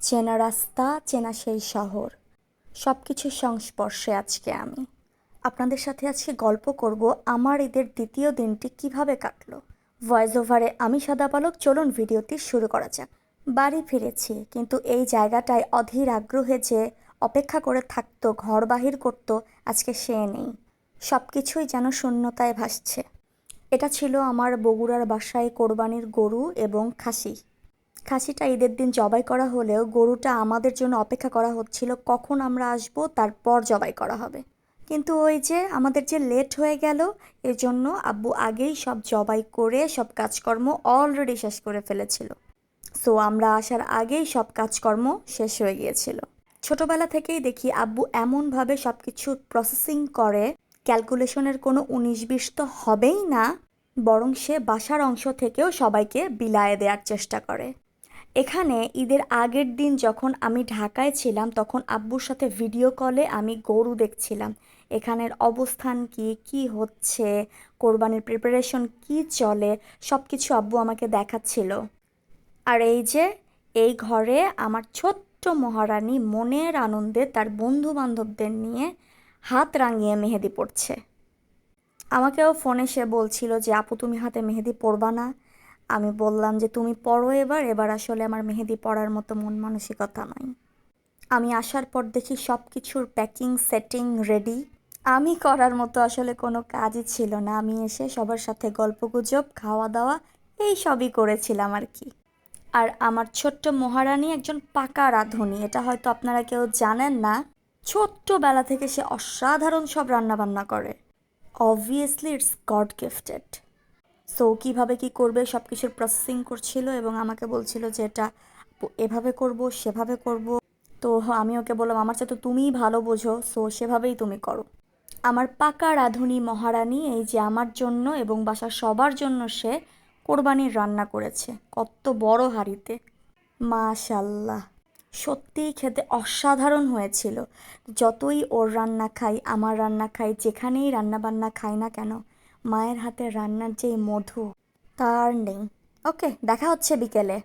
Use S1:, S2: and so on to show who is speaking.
S1: চেনা রাস্তা, চেনা সেই শহর। সব কিছুর সংস্পর্শে আজকে আমি। আপনাদের সাথে আজকে গল্প করব আমার ঈদের দ্বিতীয় দিনটি কীভাবে কাটলো। ভয়েস ওভারে আমি সাদা পালক, চলুন ভিডিওটি শুরু করা যাক। বাড়ি ফিরেছি, কিন্তু এই জায়গাটায় অধীর আগ্রহে যে অপেক্ষা করে থাকতো, ঘর বাহির করতো, আজকে সে নেই। সব কিছুই যেন শূন্যতায় ভাসছে। এটা ছিল আমার বগুড়ার বাসায় কোরবানির গরু এবং খাসি। খাসিটা ঈদের দিন জবাই করা হলেও গরুটা আমাদের জন্য অপেক্ষা করা হচ্ছিল কখন আমরা আসব, তারপর জবাই করা হবে। কিন্তু ওই যে আমাদের যে লেট হয়ে গেল, এজন্য আব্বু আগেই সব জবাই করে সব কাজকর্ম অলরেডি শেষ করে ফেলেছিল। সো আমরা আসার আগেই সব কাজকর্ম শেষ হয়ে গিয়েছিল। ছোটবেলা থেকেই দেখি আব্বু এমনভাবে সব কিছু প্রসেসিং করে ক্যালকুলেশনের কোনো উনিশ বিশ তো হবেই না, বরং সে বাসার অংশ থেকেও সবাইকে বিলায়ে দেওয়ার চেষ্টা করে। এখানে ঈদের আগের দিন যখন আমি ঢাকায় ছিলাম, তখন আব্বুর সাথে ভিডিও কলে আমি গরু দেখছিলাম। এখানের অবস্থান কি কি হচ্ছে, কোরবানির প্রিপারেশন কি চলে সব কিছু আব্বু আমাকে দেখাচ্ছিল। আর এই যে, এই ঘরে আমার ছোট্ট মহারানী মনের আনন্দে তার বন্ধু বান্ধবদের নিয়ে হাত রাঙিয়ে মেহেদি পড়ছে। আমাকেও ফোনে সে বলছিল যে, আপু, তুমি হাতে মেহেদি পরবা না। আমি বললাম যে তুমি পড়ো এবার এবার আসলে আমার মেহেদি পড়ার মতো মন মানসিকতা নাই। আমি আসার পর দেখি সব কিছুর প্যাকিং সেটিং রেডি আমি করার মতো আসলে কোনো কাজই ছিল না। আমি এসে সবার সাথে গল্পগুজব খাওয়া দাওয়া এই সবই করেছিলাম আর কি। আর আমার ছোট্ট মহারানী একজন পাকা রাঁধুনি, এটা হয়তো আপনারা কেউ জানেন না। ছোট্টবেলা থেকে সে অসাধারণ সব রান্নাবান্না করে। Obviously it's god gifted so কীভাবে কী করবে? সব কিছুর প্রসেসিং করছিল এবং আমাকে বলছিল যে এটা এভাবে করব, সেভাবে করব। তো আমি ওকে বললাম, আমার সাথে তুমিই ভালো বোঝো সো সেভাবেই তুমি করো। আমার পাকা রাঁধুনি মহারানী, এই যে আমার জন্য এবং বাসার সবার জন্য সে কোরবানির রান্না করেছে। কত বড় হাঁড়িতে। মাশাল্লাহ সত্যিই খেতে অসাধারণ হয়েছিল। যতই ওর রান্না খাই, আমার রান্না খাই, যেখানেই রান্না বান্না খাই না কেন মায়ের হাতে রান্নার যে মধু তার নেই। ওকে দেখা হচ্ছে বিকেলে।